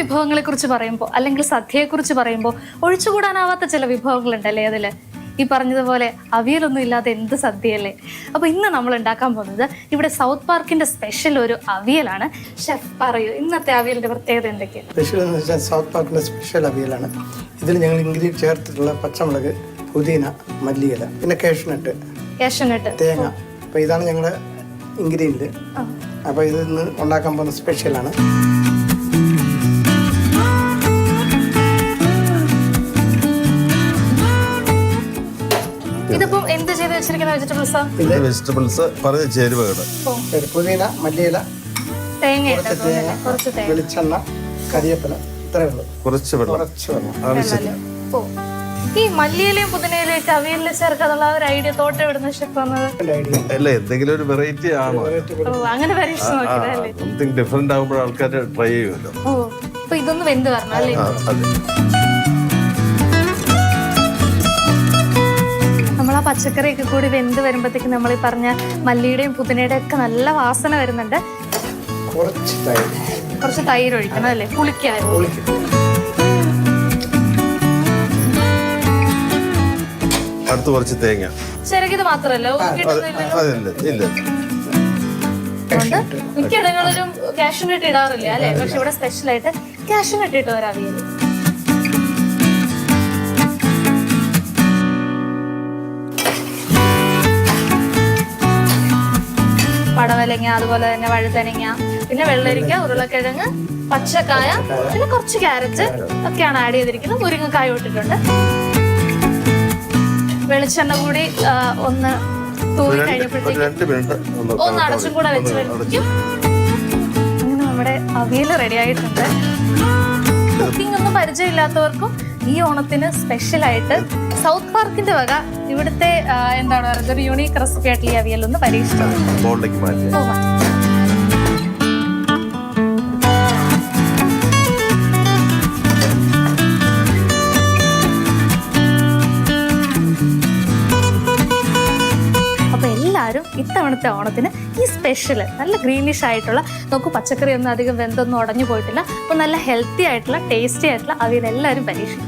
വിഭവങ്ങളെ കുറിച്ച് പറയുമ്പോൾ അല്ലെങ്കിൽ സദ്യയെ കുറിച്ച് പറയുമ്പോൾ ഒഴിച്ചുകൂടാനാവാത്ത ചില വിഭവങ്ങളുണ്ടല്ലേ അതിൽ? ഈ പറഞ്ഞതുപോലെ അവിയലൊന്നും ഇല്ലാതെ എന്ത് സദ്യയല്ലേ? അപ്പോൾ ഇന്ന് നമ്മൾ ഉണ്ടാക്കാൻ പോകുന്നത് ഇവിടെ സൗത്ത് പാർക്കിന്റെ സ്പെഷ്യൽ ഒരു അവിയലാണ്. ഷെഫ് പറയൂ ഇന്നത്തെ അവിയലിന്റെ പ്രത്യേകത എന്തൊക്കെയാണ്? സ്പെഷ്യൽ എന്ന് വെച്ചാൽ സൗത്ത് പാർക്കിന്റെ സ്പെഷ്യൽ അവിയലാണ്. ഇതിൽ ഞങ്ങൾ ഇൻഗ്രീഡിയൻ ചേർത്തിട്ടുള്ള പച്ചമുളക് പുതിന മല്ലിയില പിന്നെ കാഷ്നട്ട് കേഷനട്ട്. തേങ്ങ. അപ്പോൾ ഇതാണ് ഞങ്ങളുടെ ഇൻഗ്രീഡിയന്റ്. അപ്പോൾ ഇത് ഇന്ന് ഉണ്ടാക്കാൻ പോകുന്ന സ്പെഷ്യലാണ്. ഇതിപ്പം എന്ത് ചെയ്ത് വെച്ചിരിക്കുന്ന വെജിറ്റബിൾസാ? ഇത് വെജിറ്റബിൾസ് പറഞ്ഞ ചേരുവകൾ ഒരു പുതിന മല്ലിയില തേങ്ങ. കുറച്ച് വെളിച്ചെണ്ണ കരിയേപ്പില ഇത്രയേ ഉള്ളൂ. കുറച്ച് വെള്ളം. കുറച്ച് വെള്ളം. ആവശ്യത്തിന് ഓ. ഈ മല്ലിയിലയും പുതിനയിലയും ഒക്കെ അവിയലിൽ ചേർക്കാതുള്ള ആ ഒരു ഐഡിയ തോട്ടം ഇവിടുന്ന് ഷെഫ് വന്നത്? എന്റെ ഐഡിയ. അല്ല എന്തെങ്കിലും ഒരു വെറൈറ്റി ആണോ? ഓ അങ്ങനെ പരീക്ഷിച്ച് നോക്കിയതല്ലേ സംതിങ് ഡിഫറെന്റ് ആകുമ്പോൾ ആൾക്കാർ ട്രൈ ചെയ്യുമല്ലോ. ഓ അപ്പൊ ഇതൊന്ന് വെന്ത് വരണം അല്ലേ? പച്ചക്കറിയൊക്കെ കൂടി വെന്ത് വരുമ്പോഴത്തേക്ക് നമ്മൾ ഈ പറഞ്ഞ മല്ലിയുടെയും പുതിനയുടെയും ഒക്കെ നല്ല വാസന വരുന്നുണ്ട്. കുറച്ച് തൈര്. കുറച്ച് തൈര് ഒഴിക്കണം അല്ലേ? പുളിക്കായോ. അടുത്ത് കുറച്ച് തേങ്ങ. ചിരകിത് മാത്രല്ല അത് അതില്ല ഇല്ല. അതുകൊണ്ട് മിക്കയിടങ്ങളിലും കാഷ്യൂനട്ട് ഇടാറില്ല അല്ലെ? പക്ഷെ ഇവിടെ സ്പെഷ്യലായിട്ട് ആയിട്ട് കാഷ്യൂനട്ട് ഇട്ട് വരാം പടവലങ്ങ അതുപോലെ തന്നെ വഴുതനങ്ങ പിന്നെ വെള്ളരിക്ക ഉരുളക്കിഴങ്ങ് പച്ചക്കായ പിന്നെ കുറച്ച് ക്യാരറ്റ് ഒക്കെയാണ് ആഡ് ചെയ്തിരിക്കുന്നത്. മുരിങ്ങക്കായ ഇട്ടിട്ടുണ്ട്. വെളിച്ചെണ്ണ കൂടി ഒന്ന് തൂവി കഴിഞ്ഞപ്പോഴത്തേക്ക് ഒന്ന് അടച്ചും കൂടെ വെച്ച് വെക്കും അങ്ങനെ നമ്മുടെ അവിയൽ റെഡി ആയിട്ടുണ്ട്. കുക്കിംഗ് ഒന്നും പരിചയമില്ലാത്തവർക്കും ഈ ഓണത്തിന് സ്പെഷ്യലായിട്ട് സൗത്ത് പാർക്കിന്റെ വക ഇവിടുത്തെ എന്താണ് പറയുന്നത് ഒരു യൂണീക് റെസിപ്പി ആയിട്ടുള്ള ഈ അവിയൽ ഒന്ന് പരീക്ഷിച്ചു ബോളിലേക്ക് മാറ്റി. ഓ, വാ. അപ്പൊ എല്ലാവരും ഇത്തവണത്തെ ഓണത്തിന് ഈ സ്പെഷ്യൽ നല്ല ഗ്രീനിഷ് ആയിട്ടുള്ള നോക്കൂ പച്ചക്കറി ഒന്നും അധികം വെന്തൊന്നും ഉടഞ്ഞു പോയിട്ടില്ല. അപ്പൊ നല്ല ഹെൽത്തി ആയിട്ടുള്ള ടേസ്റ്റി ആയിട്ടുള്ള അവിയൽ എല്ലാവരും പരീക്ഷിക്കും.